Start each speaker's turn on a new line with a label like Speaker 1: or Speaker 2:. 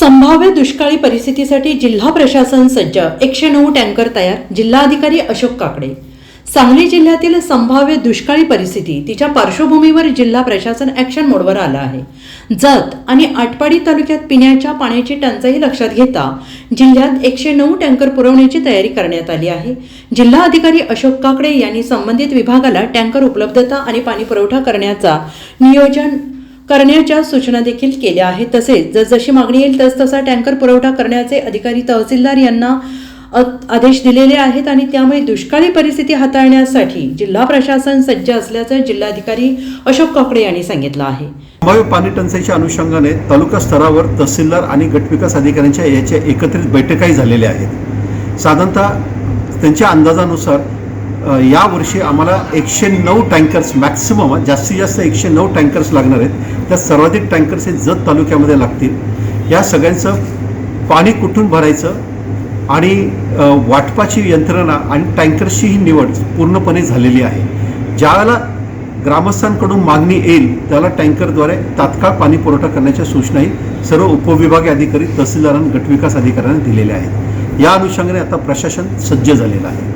Speaker 1: संभाव्य दुष्काळी परिस्थितीसाठी जिल्हा प्रशासन सज्ज एकशे नऊ टँकर तयार जिल्हाधिकारी अशोक काकडे. सांगली जिल्ह्यातील संभाव्य दुष्काळी परिस्थिती तिच्या पार्श्वभूमीवर जिल्हा प्रशासन ॲक्शन मोडवर आलं आहे. जत आणि आटपाडी तालुक्यात पिण्याच्या पाण्याची टंचाई लक्षात घेता जिल्ह्यात एकशे नऊ टँकर पुरवण्याची तयारी करण्यात आली आहे. जिल्हाधिकारी अशोक काकडे यांनी संबंधित विभागाला टँकर उपलब्धता आणि पाणी पुरवठा करण्याचा नियोजन करण्याच्या सूचना देखील केल्या आहेत. तसेच जसजशी मागणी येईल तसतसा टँकर पुरवठा करण्याचे अधिकारी तहसीलदार यांना आदेश दिलेले आहेत आणि त्यामुळे दुष्काळी परिस्थिती हाताळण्यासाठी जिल्हा प्रशासन सज्ज असल्याचं जिल्हाधिकारी अशोक काकडे यांनी सांगितलं आहे.
Speaker 2: संभाव्य पाणी टंचाईच्या अनुषंगाने तालुका स्तरावर तहसीलदार आणि गटविकास अधिकाऱ्यांच्या याच्या एकत्रित बैठकाही झालेल्या आहेत. साधारणतः त्यांच्या अंदाजानुसार यावर्षी आम्हाला एकशे नऊ टँकर्स मॅक्सिमम जास्तीत जास्त एकशे नऊ टँकर्स लागणार आहेत. त्या सर्वाधिक टँकर्स हे जत तालुक्यामध्ये लागतील. या सगळ्यांचं पाणी कुठून भरायचं आणि वाटपाची यंत्रणा आणि टँकर्सची ही निवड पूर्णपणे झालेली आहे. ज्यावेळेला ग्रामस्थांकडून मागणी येईल त्याला टँकरद्वारे तात्काळ पाणी पुरवठा करण्याच्या सूचनाही सर्व उपविभागीय अधिकारी तहसीलदारांना गटविकास अधिकाऱ्यांना दिलेल्या आहेत. या अनुषंगाने आता प्रशासन सज्ज झालेलं आहे.